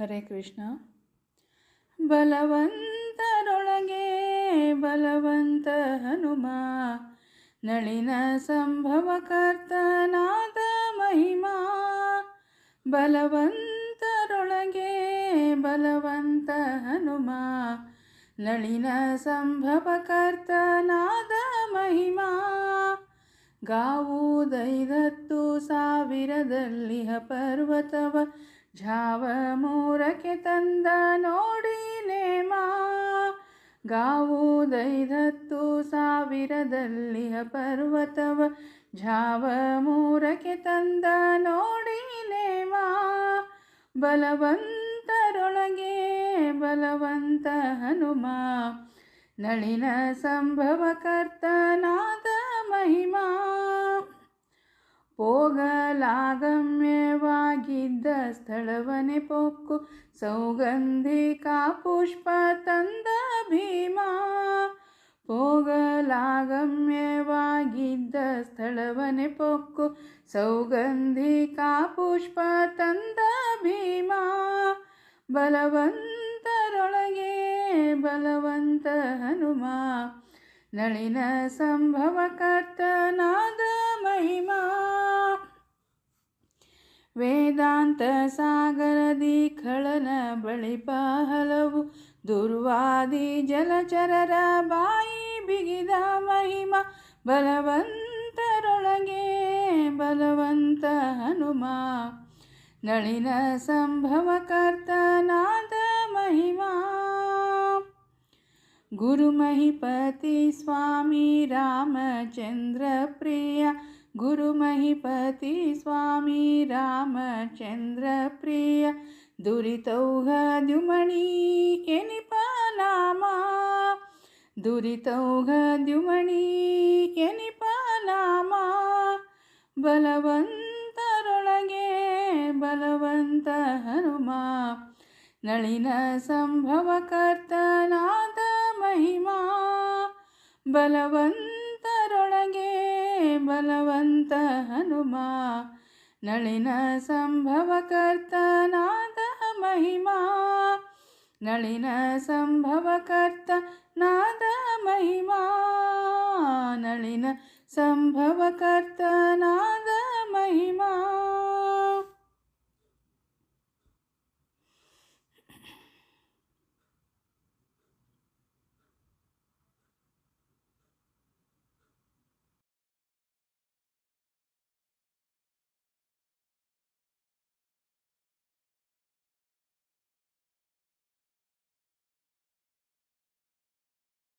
ಹರೇ ಕೃಷ್ಣ. ಬಲವಂತರೊಳಗೆ ಬಲವಂತ ಹನುಮ, ನಳಿನ ಸಂಭವ ಕರ್ತನಾದ ಮಹಿಮಾ. ಬಲವಂತರೊಳಗೆ ಬಲವಂತ ಹನುಮ, ನಳಿನ ಸಂಭವ ಕರ್ತನಾದ ಮಹಿಮಾ. ಗಾವುದೈದತ್ತು ಸಾವಿರದಲ್ಲಿಹ ಪರ್ವತವ ಝಾವ ಮೂರಕ್ಕೆ ತಂದ ನೋಡಿ ನೇಮ. ಗಾವುದೈದತ್ತು ಸಾವಿರದಲ್ಲಿಯ ಪರ್ವತವ ಜಾವ ಮೂರಕ್ಕೆ ತಂದ ನೋಡಿ ನೇಮ. ಬಲವಂತರೊಳಗೆ ಬಲವಂತ ಹನುಮ. ನಳಿನ ಸಂಭವ ಕರ್ತನಾದ ಸ್ಥಳವನೆ ಪೊಕ್ಕು. ಸೌಗಂಧಿಕಾ ಪುಷ್ಪ ತಂದ ಭೀಮಾ. ಪೋಗಲಾಗಮ್ಯವಾಗಿದ್ದ ಸ್ಥಳವನೆ ಪೊಕ್ಕು. ಸೌಗಂಧಿಕಾ ಪುಷ್ಪ ತಂದ ಭೀಮಾ. ಬಲವಂತರೊಳಗೆ ಬಲವಂತ ಹನುಮ. ನಳಿನ ಸಂಭವ ಕರ್ತನಾದ ಮಹಿಮಾ. ವೇದಾಂತ ಸಾಗರದಿ ಖಳನ ಬಳಿಪ ಹಲವು ದುರ್ವಾದಿ ಜಲಚರರ ಬಾಯಿ ಬಿಗಿದ ಮಹಿಮಾ. ಬಲವಂತರೊಳಗೆ ಬಲವಂತ ಹನುಮ. ನಳಿನ ಸಂಭವ ಕರ್ತನಾದ ಮಹಿಮಾ. ಗುರುಮಹಿಪತಿ ಸ್ವಾಮಿ ರಾಮಚಂದ್ರ ಪ್ರಿಯ. ಗುರುಮಹಿಪತಿ ಸ್ವಾಮಿ ರಾಮಚಂದ್ರ ಪ್ರಿಯ ದುರಿತೌಘದ್ಯುಮಣಿ ಎನಿಪ ನಾಮ ದುರಿತೌಘದ್ಯುಮಣಿ ಎನಿಪ ನಾಮ ಬಲವಂತರೊಳಗೆ ಬಲವಂತ ಹನುಮ ನಳಿನ ಸಂಭವ ಕರ್ತನಾದ ಮಹಿಮಾ ಬಲವಂತರೊಳಗೆ ಬಲವಂತ ಹನುಮ ನಳಿನ ಸಂಭವ ಕರ್ತನಾದ ಮಹಿಮಾ ನಳಿನ ಸಂಭವ ಕರ್ತನಾದ ಮಹಿಮಾ ನಳಿನ ಸಂಭವ ಕರ್ತನಾದ ಮಹಿಮಾ.